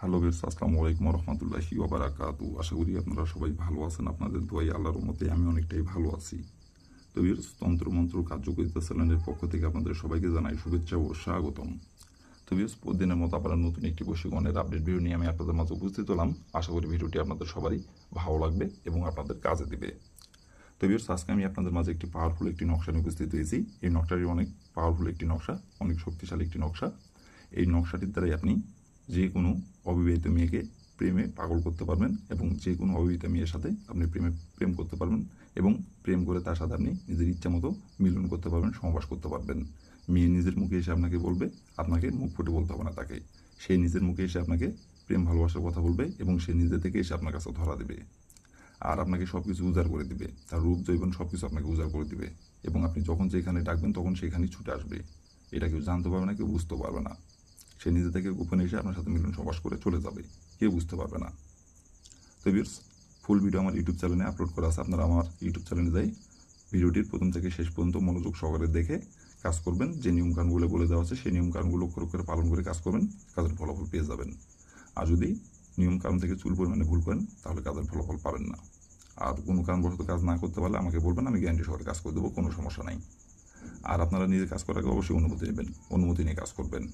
Hello base আসসালামু আলাইকুম রহমতুল্লাহি ওবারাকাতু আশা করি আপনারা সবাই ভালো আছেন, আপনাদের দোয়াই আল্লাহর মতে আমি অনেকটাই ভালো আছি। তো বীর তন্ত্রমন্ত্র কার্যকরিতা চ্যানেলের পক্ষ থেকে আপনাদের সবাইকে জানাই শুভেচ্ছা ও স্বাগতম। তো বিয়স প্রতিদিনের মতো আবার নতুন একটি বৈশিকণের আপডেট ভিডিও নিয়ে আমি আপনাদের মাঝে উপস্থিত হলাম। আশা করি ভিডিওটি আপনাদের সবারই ভালো লাগবে এবং আপনাদের কাজে দেবে। তো বিয়স আজকে আমি আপনাদের মাঝে একটি পাওয়ারফুল একটি নকশা নিয়ে উপস্থিত হয়েছি। এই নকশাটি অনেক পাওয়ারফুল একটি নকশা, অনেক শক্তিশালী একটি নকশা। এই নকশাটির দ্বারাই আপনি যে কোনো অবিবাহিত মেয়েকে প্রেমে পাগল করতে পারবেন এবং যে কোনো অবিবাহিত মেয়ের সাথে আপনি প্রেমে প্রেম করতে পারবেন এবং প্রেম করে তার সাথে আপনি নিজের ইচ্ছা মতো মিলন করতে পারবেন সমাবাস করতে পারবেন। মেয়ে নিজের মুখে এসে আপনাকে বলবে, আপনাকে মুখ ফুটে বলতে হবে না তাকে। সে নিজের মুখে এসে আপনাকে প্রেম, ভালোবাসার কথা বলবে এবং সে নিজে থেকে এসে আপনার কাছে ধরা দেবে। আর আপনাকে সব কিছু উজাড় করে দিবে। তার রূপ জৈবন সব কিছু আপনাকে উজাড় করে দিবে। এবং আপনি যখন যেখানে ডাকবেন, তখন সেখানেই ছুটে আসবে। এটা কেউ জানতে পারবে না, কেউ বুঝতে পারবে না। সে নিজে থেকে গোপনে এসে আপনার সাথে মিলন সবাস করে চলে যাবে। কেউ বুঝতে পারবে না। তো বিয়ার্স ফুল ভিডিও আমার ইউটিউব চ্যানেলে আপলোড করা আছে। আপনারা আমার ইউটিউব চ্যানেলে যাই ভিডিওটির প্রথম থেকে শেষ পর্যন্ত মনোযোগ সহকারে দেখে কাজ করবেন। যে নিয়মকানুনগুলো বলে দেওয়া আছে, সেই নিয়মকানুনগুলো অক্ষর করে পালন করে কাজ করবেন, কাজের ফলাফল পেয়ে যাবেন। আর যদি নিয়মকানুন থেকে চুল পরিমাণে ভুল করেন, তাহলে কাজের ফলাফল পাবেন না। আর কোনো কারণবশত কাজ না করতে পারলে আমাকে বলবেন, আমি গ্যারান্টি সহকারে কাজ করে দেবো, কোনো সমস্যা নাই। আর আপনারা নিজে কাজ করার আগে অবশ্যই অনুমতি নেবেন, অনুমতি নিয়ে কাজ করবেন।